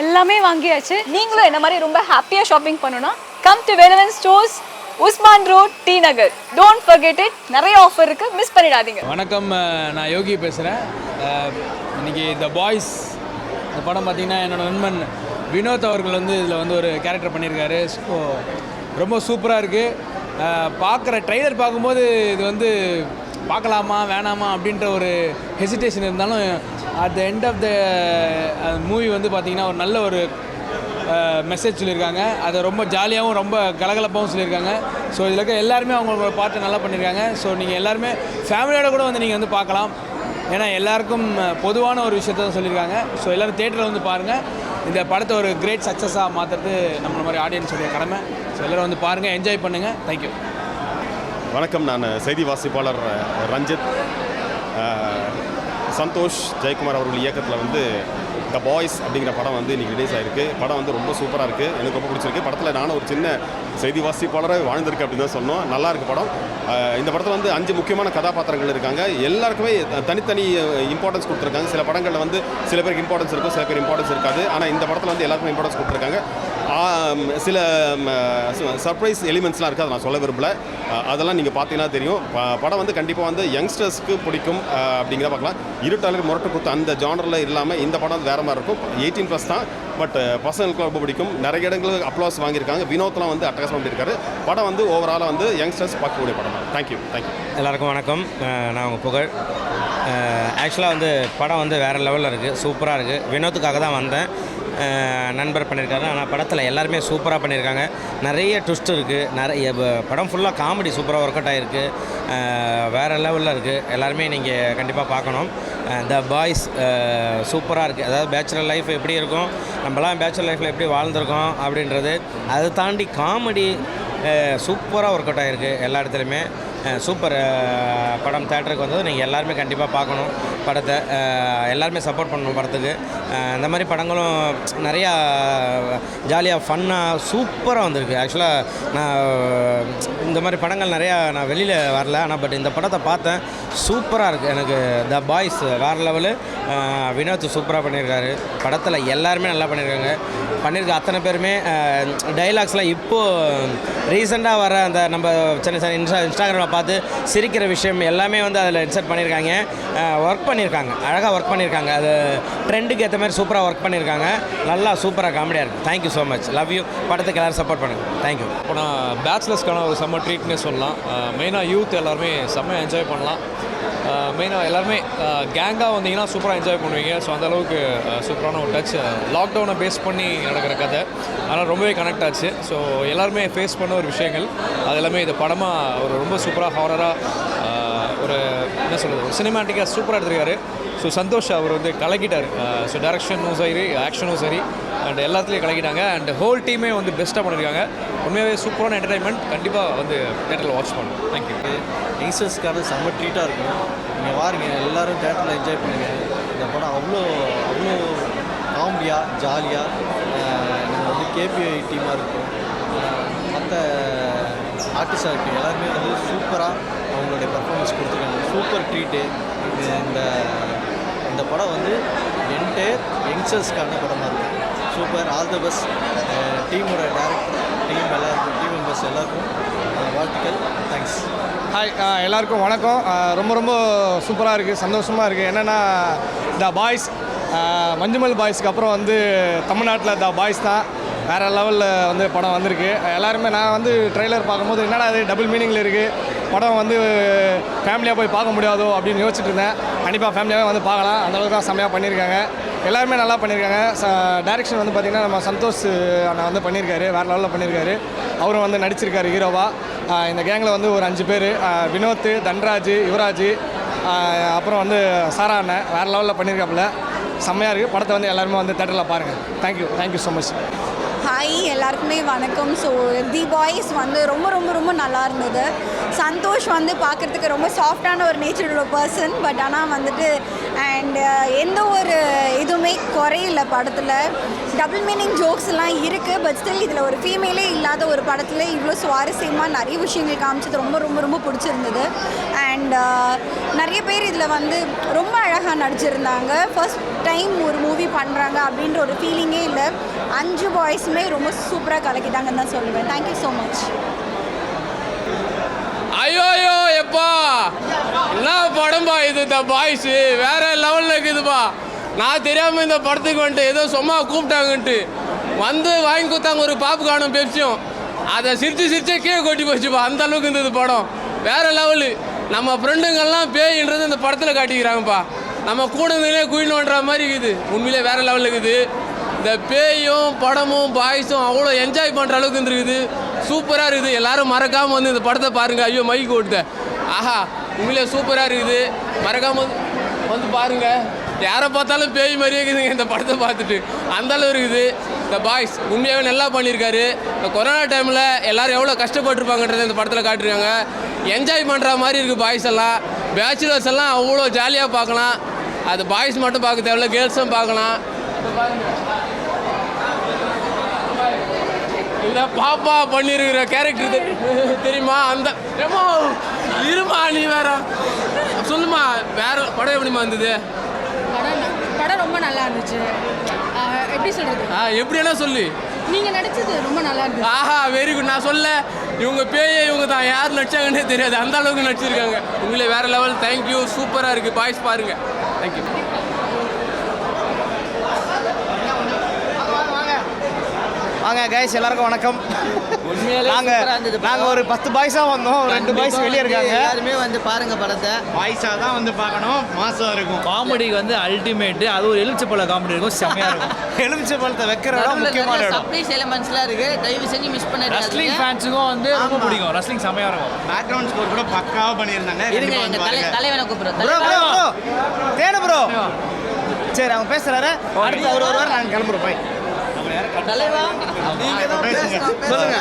எல்லாமே வாங்கியாச்சு. நீங்களும் என்ன மாதிரி ரொம்ப ஹாப்பியாக ஷாப்பிங் பண்ணணும்னா come to Velavan stores Usman road T Nagar don't forget it. நிறைய ஆஃபர் இருக்கு. மிஸ் பண்ணிடாதீங்க. வணக்கம் நான் யோகி பேசுகிறேன் இன்னைக்கு த பாய்ஸ் இந்த படம் பார்த்தீங்கன்னா என்னோட நண்பன் வினோத் அவர்கள் வந்து இதில் வந்து ஒரு கேரக்டர் பண்ணியிருக்காரு. ஸோ ரொம்ப சூப்பராக இருக்குது பார்க்குற ட்ரைலர் பார்க்கும்போது இது வந்து பார்க்கலாமா வேணாமா அப்படின்ற ஒரு ஹெசிடேஷன் இருந்தாலும் at the end of the movie வந்து பார்த்திங்கன்னா ஒரு நல்ல ஒரு uh, மெசேஜ் சொல்லியிருக்காங்க. அதை ரொம்ப ஜாலியாகவும் ரொம்ப கலகலப்பாகவும் சொல்லியிருக்காங்க. ஸோ இதில் இருக்க எல்லாருமே அவங்களோட பாட்டை நல்லா பண்ணியிருக்காங்க. ஸோ நீங்கள் எல்லாருமே ஃபேமிலியோட கூட வந்து நீங்கள் வந்து பார்க்கலாம். ஏன்னா எல்லாருக்கும் uh, பொதுவான ஒரு விஷயத்த தான் சொல்லியிருக்காங்க. ஸோ எல்லோரும் தேட்டரில் வந்து பாருங்கள் இந்த படத்தை ஒரு கிரேட் சக்ஸஸாக மாற்றுறது நம்மள மாதிரி ஆடியன்ஸுடைய கடமை. ஸோ எல்லோரும் வந்து பாருங்கள் என்ஜாய் பண்ணுங்கள் தேங்க்யூ வணக்கம். நான் செய்தி வாசிப்பாளர் ரஞ்சித். சந்தோஷ் ஜெயக்குமார் அவர்கள் இயக்கத்தில் வந்து த பாய்ஸ் அப்படிங்கிற படம் வந்து இன்றைக்கி ரிலீஸ் ஆயிருக்கு. படம் வந்து ரொம்ப சூப்பராக இருக்குது எனக்கு ரொம்ப பிடிச்சிருக்கு. படத்தில் நானும் ஒரு சின்ன செய்தி வாசிப்பாளராக வாழ்ந்திருக்கு அப்படின்னு தான் சொன்னோம். நல்லாயிருக்கு படம். இந்த படத்தில் வந்து அஞ்சு முக்கியமான கதாபாத்திரங்கள் இருக்காங்க. எல்லாருக்குமே தனித்தனி இம்பார்ட்டன்ஸ் கொடுத்துருக்காங்க. சில படங்களில் வந்து சில பேருக்கு இம்பார்ட்டன்ஸ் இருக்கும் சில பேர் இம்பார்ட்டன்ஸ் இருக்காது. ஆனால் இந்த படத்தில் வந்து எல்லாருக்குமே இம்பார்ட்டன்ஸ் கொடுத்துருக்காங்க. சில சர்ப்ரைஸ் எலிமெண்ட்ஸ்லாம் இருக்குது அதை நான் சொல்ல விரும்பல. அதெல்லாம் நீங்கள் பார்த்தீங்கன்னா தெரியும். ப- படம் வந்து கண்டிப்பாக வந்து யங்ஸ்டர்ஸ்க்கு பிடிக்கும் அப்படிங்கிற அப்படிங்கிறத பார்க்கலாம். இருட்டாளர் முரட்டு கொடுத்த அந்த ஜானரில் இல்லாமல் இந்த படம் வந்து வேறு மாதிரி இருக்கும். எயிட்டீன் ப்ளஸ் தான் பட் பசங்களுக்கு ரொம்ப பிடிக்கும். நிறைய இடங்களுக்கு அப்ளாஸ் வாங்கியிருக்காங்க. வினோத்லாம் வந்து அட்டகாசம் பண்ணியிருக்காரு. படம் வந்து ஓவராலாக வந்து யங்ஸ்டர்ஸ் பார்க்கக்கூடிய படம் தான். தேங்க்யூ தேங்க்யூ எல்லாருக்கும் வணக்கம். நான் உங்கள் புகழ். ஆக்சுவலாக வந்து படம் வந்து வேறு லெவலில் இருக்குது சூப்பராக இருக்குது வினோத்துக்காக தான் வந்தேன். நண்பர் பண்ணியிருக்காரு. ஆனால் படத்தில் எல்லாருமே சூப்பராக பண்ணியிருக்காங்க. நிறைய ட்விஸ்ட் இருக்குது நிறைய படம் ஃபுல்லாக காமெடி சூப்பராக ஒர்க் அவுட் ஆகிருக்கு வேறு லெவலில் இருக்குது எல்லாருமே நீங்கள் கண்டிப்பாக பார்க்கணும். த பாய்ஸ் சூப்பராக இருக்குது அதாவது பேச்சுலர் லைஃப் எப்படி இருக்கும்? நம்மலாம் பேச்சுலர் லைஃப்பில் எப்படி வாழ்ந்திருக்கோம் அப்படின்றது அதை தாண்டி காமெடி சூப்பராக ஒர்க் அவுட் ஆகிருக்கு எல்லா இடத்துலையுமே. சூப்பர். படம் தேட்டருக்கு வந்தது நீங்கள் எல்லாருமே கண்டிப்பாக பார்க்கணும் படத்தை. எல்லாருமே சப்போர்ட் பண்ணணும் படத்துக்கு. இந்த மாதிரி படங்களும் நிறையா ஜாலியாக ஃபன்னாக சூப்பராக வந்திருக்கு. ஆக்சுவலாக நான் இந்த மாதிரி படங்கள் நிறையா நான் வெளியில் வரல. ஆனால் பட் இந்த படத்தை பார்த்தேன். சூப்பராக இருக்குது எனக்கு த பாய்ஸ் வேறு லெவலு வினோத் சூப்பராக பண்ணியிருக்காரு படத்தில் எல்லாருமே நல்லா பண்ணியிருக்காங்க பண்ணியிருக்க அத்தனை பேருமே டைலாக்ஸ்லாம் இப்போது ரீசெண்டாக வர அந்த நம்ம சின்ன சின்ன இன்ஸ்டா இன்ஸ்டாகிராமில் பார்த்து சிரிக்கிற விஷயம் எல்லாமே வந்து அதில் இன்சர்ட் பண்ணியிருக்காங்க ஒர்க் பண்ணியிருக்காங்க அழகாக ஒர்க் பண்ணியிருக்காங்க அது ட்ரெண்டுக்கு ஏற்ற மாதிரி சூப்பராக ஒர்க் பண்ணியிருக்காங்க நல்லா சூப்பராக காமெடியாக இருக்குது thank you so much love you படத்துக்கு எல்லோரும் சப்போர்ட் பண்ணுங்கள் தேங்க்யூ இப்போ நான் பேச்சுலர்ஸ்க்கான ஒரு செம்ம ட்ரீட்னே சொல்லலாம். மெயினாக யூத் எல்லாருமே செம்ம என்ஜாய் பண்ணலாம். மெயினாக எல்லாருமே கேங்காக வந்தீங்கன்னா சூப்பராக என்ஜாய் பண்ணுவீங்க. ஸோ அந்தளவுக்கு சூப்பரான ஒரு டச் லாக்டவுனை பேஸ் பண்ணி நடக்கிற கதை. அதனால் ரொம்பவே கனெக்ட் ஆச்சு. ஸோ எல்லாருமே ஃபேஸ் பண்ண ஒரு விஷயங்கள். அது எல்லாமே இது படமாக ஒரு ரொம்ப சூப்பராக ஹாரராக ஒரு என்ன சொல்கிறது ஒரு சினிமாட்டிக்காக சூப்பராக எடுத்திருக்காரு. ஸோ சந்தோஷ் அவர் வந்து கலக்கிட்டார். ஸோ டேரக்ஷனும் சரி ஆக்ஷனும் சரி அண்ட் எல்லாத்துலேயும் கலக்கிட்டாங்க. அண்ட் ஹோல் டீமே வந்து பெஸ்ட்டாக பண்ணியிருக்காங்க உண்மையாகவே சூப்பரான என்டர்டைன்மெண்ட் கண்டிப்பாக வந்து தேட்டரில் வாட்ச் பண்ணணும். தேங்க்யூ யங்ஸ்டர்ஸ்க்காக செம்ம ட்ரீட்டாக இருக்கும். நீங்கள் வாருங்க. எல்லாரும் தேட்டரில் என்ஜாய் பண்ணுங்கள் படம் அவ்வளோ அவ்வளோ காமெடியாக ஜாலியாக நம்ம வந்து கேபிஐ டீமாக இருக்கும். மற்ற ஆர்டிஸ்டாக இருக்கும் எல்லாருமே வந்து சூப்பராக அவங்களுடைய பர்ஃபார்மன்ஸ் கொடுத்துருக்காங்க. சூப்பர் ட்ரீட்டு இந்த இந்த படம் வந்து என்டையர் யங்ஸ்டர்ஸ்க்கான படமாக இருக்கும். சூப்பர் ஆல் த பெஸ்ட் டீமோட டேரக்டர் டீம் எல்லாருக்கும் டீம் மெம்பர்ஸ் எல்லாருக்கும் வாழ்த்துக்கள். தேங்க்ஸ் ஹாய் எல்லாருக்கும் வணக்கம். ரொம்ப ரொம்ப சூப்பராக இருக்குது சந்தோஷமாக இருக்குது என்னென்னா த பாய்ஸ் மஞ்சுமல் பாய்ஸ்க்கு அப்புறம் வந்து தமிழ்நாட்டில் த பாய்ஸ் தான். வேறு லெவலில் வந்து படம் வந்திருக்கு. எல்லாருமே நான் வந்து ட்ரெய்லர் பார்க்கும்போது என்னடா அது டபுள் மீனிங்கில் இருக்குது படம் வந்து ஃபேமிலியாக போய் பார்க்க முடியாதோ அப்படின்னு யோசிச்சுட்டு இருந்தேன். கண்டிப்பாக ஃபேமிலியாகவே வந்து பார்க்கலாம். அந்த அளவுக்கு தான் செம்மையாக பண்ணியிருக்காங்க. எல்லாருமே நல்லா பண்ணியிருக்காங்க. டேரெக்ஷன் வந்து பார்த்திங்கன்னா நம்ம சந்தோஷ் அண்ணா வந்து பண்ணியிருக்காரு. வேறு லெவலில் பண்ணியிருக்காரு. அவரும் வந்து நடிச்சிருக்காரு ஹீரோவாக இந்த கேங்கில் வந்து ஒரு அஞ்சு பேர். வினோத் தன்ராஜ் யுவராஜ். அப்புறம் வந்து சாரா அண்ணன் வேறு லெவலில் பண்ணியிருக்காப்புல செம்மையாக இருக்குது படத்தை வந்து எல்லாருமே வந்து தேட்டரில் பாருங்கள் thank you thank you so much hi எல்லாருக்குமே வணக்கம். ஸோ தி பாய்ஸ் வந்து ரொம்ப ரொம்ப ரொம்ப நல்லா இருந்தது. சந்தோஷ் வந்து பார்க்குறதுக்கு ரொம்ப சாஃப்டான ஒரு நேச்சரோட பர்சன் பட் ஆனால் வந்துட்டு அண்ட் uh, எந்த ஒரு இதுவுமே குறையில படத்தில். டபுள் மீனிங் ஜோக்ஸ் எல்லாம் இருக்குது பட் ஸ்டில் இதில் ஒரு ஃபீமேலே இல்லாத ஒரு படத்தில் இவ்வளோ சுவாரஸ்யமாக நிறைய விஷயங்கள் காமிச்சது ரொம்ப ரொம்ப ரொம்ப பிடிச்சிருந்தது. அண்ட் uh, நிறைய பேர் இதில் வந்து ரொம்ப அழகாக நடிச்சிருந்தாங்க. ஃபர்ஸ்ட் டைம் ஒரு மூவி பண்ணுறாங்க அப்படின்ற ஒரு ஃபீலிங்கே இல்லை. அஞ்சு பாய்ஸ் பாய்ஸுமே ரொம்ப சூப்பராக கலக்கிட்டாங்கன்னு தான் சொல்லுவேன். தேங்க்யூ ஸோ மச் ஐயோயோ எப்பா? என்ன படம்பா இது த பாய்ஸ் வேற லெவலில் இருக்குதுப்பா. நான் தெரியாமல் இந்த படத்துக்கு வந்துட்டு ஏதோ சும்மா கூப்பிட்டாங்கன்ட்டு வந்து வாங்கி கொடுத்தாங்க ஒரு பாப்பு காணும் பெப்சியும். அதை சிரிச்சு சிரிச்சே கீழே கொட்டி போச்சுப்பா. அந்த அளவுக்கு இருந்தது படம். வேற லெவலு நம்ம ஃப்ரெண்டுங்கள்லாம் பேயின்றது இந்த படத்தில் காட்டிக்கிறாங்கப்பா. நம்ம கூட இருந்தே பண்ணுற மாதிரி இருக்குது. உண்மையிலே வேற லெவலில் இருக்குது. இந்த பேயும் படமும் பாய்ஸும் அவ்வளோ என்ஜாய் பண்ணுற அளவுக்கு இருந்திருக்குது. சூப்பராக இருக்குது. எல்லோரும் மறக்காமல் வந்து இந்த படத்தை பாருங்கள் ஐயோ மைக் ஓட்டுத ஆஹா உங்களே சூப்பராக இருக்குது. மறக்காமல் வந்து வந்து பாருங்கள் யாரை பார்த்தாலும் பேய் மாதிரியே இருக்குதுங்க இந்த படத்தை பார்த்துட்டு. அந்த அளவு இருக்குது. இந்த பாய்ஸ் உண்மையாகவே நல்லா பண்ணியிருக்காரு. இந்த கொரோனா டைமில் எல்லாரும் எவ்வளோ கஷ்டப்பட்டுருப்பாங்கன்றதை இந்த படத்தில் காட்டிருக்காங்க என்ஜாய் பண்ணுற மாதிரி இருக்குது பாய்ஸ் எல்லாம். பேச்சுலர்ஸ் எல்லாம் அவ்வளோ ஜாலியாக பார்க்கலாம். அது பாய்ஸ் மட்டும் பார்க்க தேவையில்ல கேர்ள்ஸும் பார்க்கலாம். இந்த பாப்பா பண்ணியிருக்கிற கேரக்டர் தெரியுமா? அந்த ஏம்மா, இருமா நீ வேற? சொல்லுமா வேற படம் எப்படிமா இருந்தது? படம் ரொம்ப நல்லா இருந்துச்சு. எப்படி சொல்றது? ஆ எப்படின்னா சொல்லு. நீங்க நடிச்சது ரொம்ப நல்லா இருந்துச்சு. ஆஹா வெரி குட் நான் சொல்ல இவங்க பேயே இவங்க தான். யார் நடிச்சாங்கன்னே தெரியாது. அந்த அளவுக்கு நடிச்சிருக்காங்க. உங்களே வேற லெவல் தேங்க்யூ சூப்பராக இருக்குது பாய்ஸ் பாருங்க. தேங்க்யூ வாங்க கைஸ் எல்லாருக்கும் வணக்கம். நாங்கள் நாங்கள் ஒரு பத்து பாய்ஸாக வந்தோம். ஒரு ரெண்டு பாய்ஸ் வெளியே இருக்காங்க எல்லாருமே வந்து பாருங்க படத்தை. பாய்ஸாக தான் வந்து பார்க்கணும். மாசம் இருக்கும். காமெடி வந்து அல்டிமேட் அது ஒரு எலுமிச்சப்பழ காமெடி இருக்கும். செம்மையா இருக்கும். எலுமிச்சை பழத்தை வைக்கிற இடம் முக்கியமான இடம். சர்ப்ரைஸ் எலமெண்ட்ஸ்லாம் இருக்கு. தயவு செஞ்சு மிஸ் ரஸ்லிங் ஃபேன்ஸுக்கும் வந்து ரொம்ப பிடிக்கும். ரஸ்லிங் செம்மையா இருக்கும். பேக்ரவுண்ட் ஸ்கோர் கூட பக்காவாக பண்ணியிருந்தாங்க. இருங்க எங்க. தலைவனை கூப்பிடுறோம். ப்ரோ ப்ரோ தேனு ப்ரோ சரி அவங்க பேசுறாரு. அடுத்து அவர் வருவார் நாங்கள் கிளம்புறோம் போய் தலைவா? பேசுங்க. சொல்லுங்க.